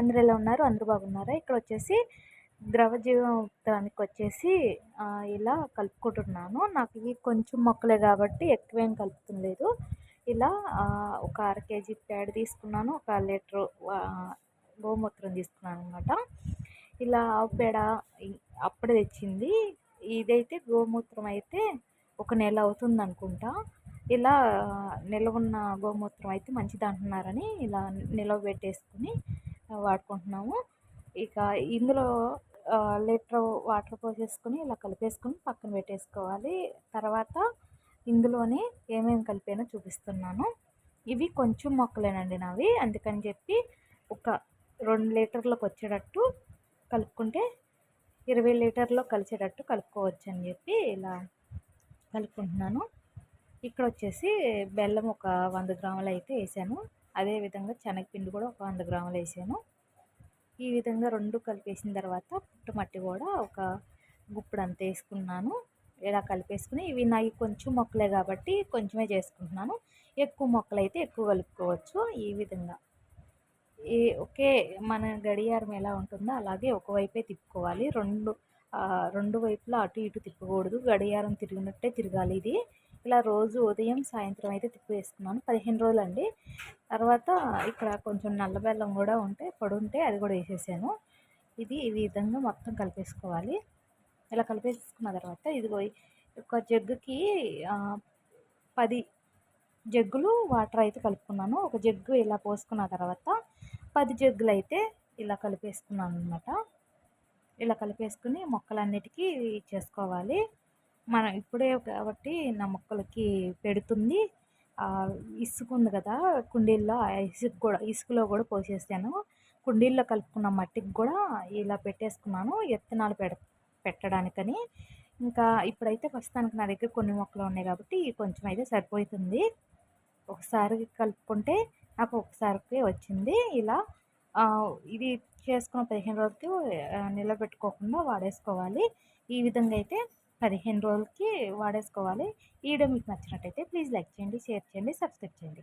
అందరూ ఎలా ఉన్నారు అందరూ బాగున్నారా? ఇక్కడ వచ్చేసి ద్రవ జీవితానికి వచ్చేసి ఇలా కలుపుకుంటున్నాను. నాకు ఇవి కొంచెం మొక్కలే కాబట్టి ఎక్కువేం కలుపుతులేదు ఇలా ఒక అర కేజీ పేడ తీసుకున్నాను. ఒక లీటర్ గోమూత్రం తీసుకున్నాను అనమాట ఇలా ఆవు పేడ అప్పుడే తెచ్చింది. ఇదైతే గోమూత్రం అయితే ఒక నెల అవుతుంది అనుకుంటా ఇలా నిల్వ ఉన్న గోమూత్రం అయితే మంచిది అంటున్నారని ఇలా నిల్వ పెట్టేసుకుని వాడుకుంటున్నాము. ఇక ఇందులో లీటర్ వాటర్ పోసేసుకొని ఇలా కలిపేసుకొని పక్కన పెట్టేసుకోవాలి. తర్వాత ఇందులోనే ఏమేమి కలిపానో చూపిస్తున్నాను. ఇవి కొంచెం మొక్కలేనండి నావి. అందుకని చెప్పి ఒక రెండు లీటర్లకు వచ్చేటట్టు కలుపుకుంటే ఇరవై లీటర్లో కలిసేటట్టు కలుపుకోవచ్చు అని చెప్పి ఇలా కలుపుకుంటున్నాను. ఇక్కడ వచ్చేసి బెల్లం ఒక వంద గ్రాములు అయితే వేసాను. అదేవిధంగా శనగపిండి కూడా ఒక వంద గ్రాములు వేసాను. ఈ విధంగా రెండు కలిపేసిన తర్వాత పుట్టుమట్టి కూడా ఒక గుప్పుడు అంత వేసుకున్నాను. ఇలా కలిపేసుకుని ఇవి నాకు కొంచెం మొక్కలే కాబట్టి కొంచెమే చేసుకుంటున్నాను. ఎక్కువ మొక్కలు అయితే ఎక్కువ కలుపుకోవచ్చు ఈ విధంగా. ఈ ఒకే మన గడియారం ఎలా ఉంటుందో అలాగే ఒకవైపే తిప్పుకోవాలి. రెండు రెండు వైపులా అటు ఇటు తిప్పకూడదు. గడియారం తిరిగినట్టే తిరగాలి ఇది. ఇలా రోజు ఉదయం సాయంత్రం అయితే తిప్పి వేసుకున్నాను పదిహేను రోజులు అండి తర్వాత ఇక్కడ కొంచెం నల్ల బెల్లం కూడా ఉంటే పొడుంటే అది కూడా వేసేసాను. ఇది ఈ విధంగా మొత్తం కలిపేసుకోవాలి. ఇలా కలిపేసుకున్న తర్వాత ఇదిగో ఒక జగ్గుకి పది జగ్గులు వాటర్ అయితే కలుపుకున్నాను. ఒక జగ్గు ఇలా పోసుకున్న తర్వాత పది జగ్గులు అయితే ఇలా కలిపేసుకున్నాను అనమాట ఇలా కలిపేసుకుని మొక్కలన్నిటికీ చేసుకోవాలి. మనం ఇప్పుడే కాబట్టి నా మొక్కలకి పెడుతుంది. ఇసుక ఉంది కదా కుండీల్లో ఆ ఇసుక కూడా ఇసుకలో కూడా పోసేసాను కుండీల్లో కలుపుకున్న మట్టికి కూడా ఇలా పెట్టేసుకున్నాను విత్తనాలు పెడ పెట్టడానికని. ఇంకా ఇప్పుడైతే ప్రస్తుతానికి నా దగ్గర కొన్ని మొక్కలు ఉన్నాయి కాబట్టి కొంచెం అయితే సరిపోతుంది. ఒకసారి కలుపుకుంటే నాకు ఒకసారికి వచ్చింది ఇలా. ఇది చేసుకున్న పదిహేను రోజులకి నిలబెట్టుకోకుండా వాడేసుకోవాలి. ఈ విధంగా అయితే పదిహేను రోజులకి వాడేసుకోవాలి. ఈ వీడియో మీకు నచ్చినట్టయితే ప్లీజ్ లైక్ చేయండి షేర్ చేయండి సబ్స్క్రైబ్ చేయండి.